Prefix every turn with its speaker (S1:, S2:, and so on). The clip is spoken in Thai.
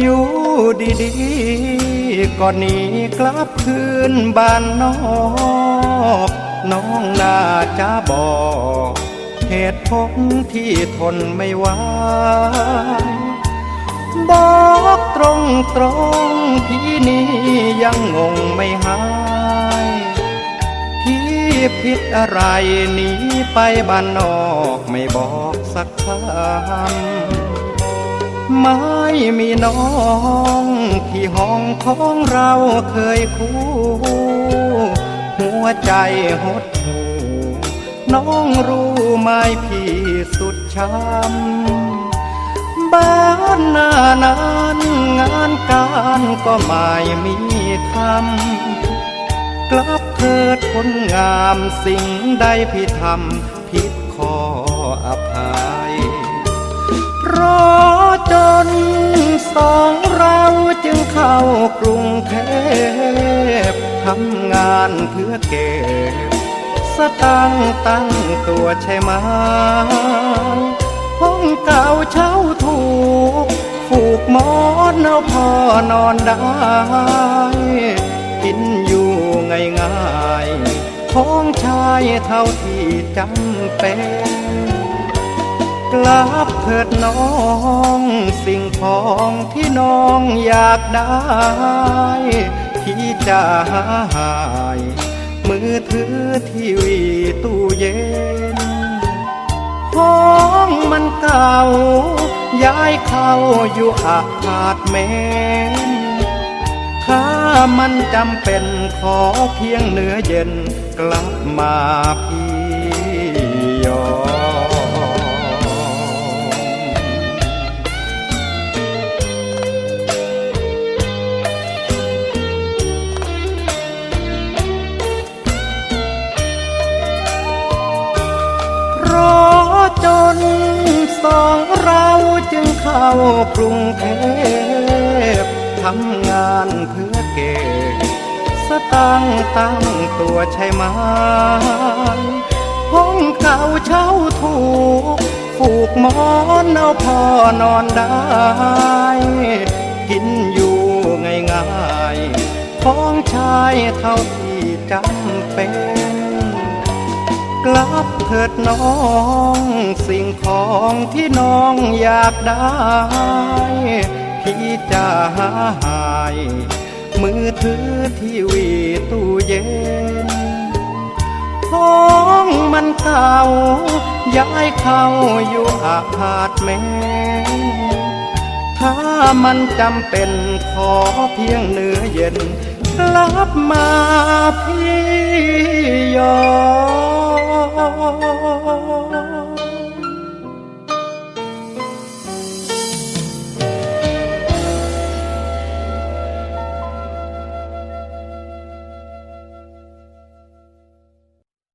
S1: อยู่ดีก็หนีกลับคืนบ้านนอก น้องน่าจะบอกเหตุผลที่ทนไม่ไหวบอกตรงตรงพี่นี้ยังงงไม่หายพี่ผิดอะไรหนีไปบ้านนอกไม่บอกสักคำ ไม่มีน้องที่ห้องของเราเคยคู่ หัวใจหดหูน้องรู้ไหมพี่สุดช้ำบ้านหน้านั้นงานการก็ไม่มีทำกลับเถิดคนงามสิ่งใดพี่ทำผิดขออภัยรอ กรุงเทพทำงานเพื่อเก็บสตังตั้งตัวใช่ไหมห้องเก่าเช่าถูกผูกหมอนเอาพอนอนได้ กินอยู่ง่ายๆของชายเท่าที่จำเป็น กลับเถิดน้อง สิ่งของที่น้องอยากได้ ที่จะหาหาย มือถือทีวีตู้เย็นห้องมันเก่า ย้ายเข้าอยู่อาพาร์ตเมนถ้ามันจำเป็นขอเพียงเนื้อเย็นกลับมาพี่ยอม เข้ากรุงเทพทำงานเพื่อเก็บสตังตั้งตัวใช่ไหมห้องเก่าเช่าถูกผูกหมอนเอาพอนอนได้ กินอยู่ง่ายๆของชายเท่าที่จำเป็น กลับเถิดน้อง สิ่งของที่น้องอยากได้ พี่จะหาหาย มือถือทีวีตู้เย็นห้องมันเก่า ย้ายเข้าอยู่อาพาตเมนถ้ามันจำเป็นขอเพียงเนื้อเย็น รับมาพี่ยอม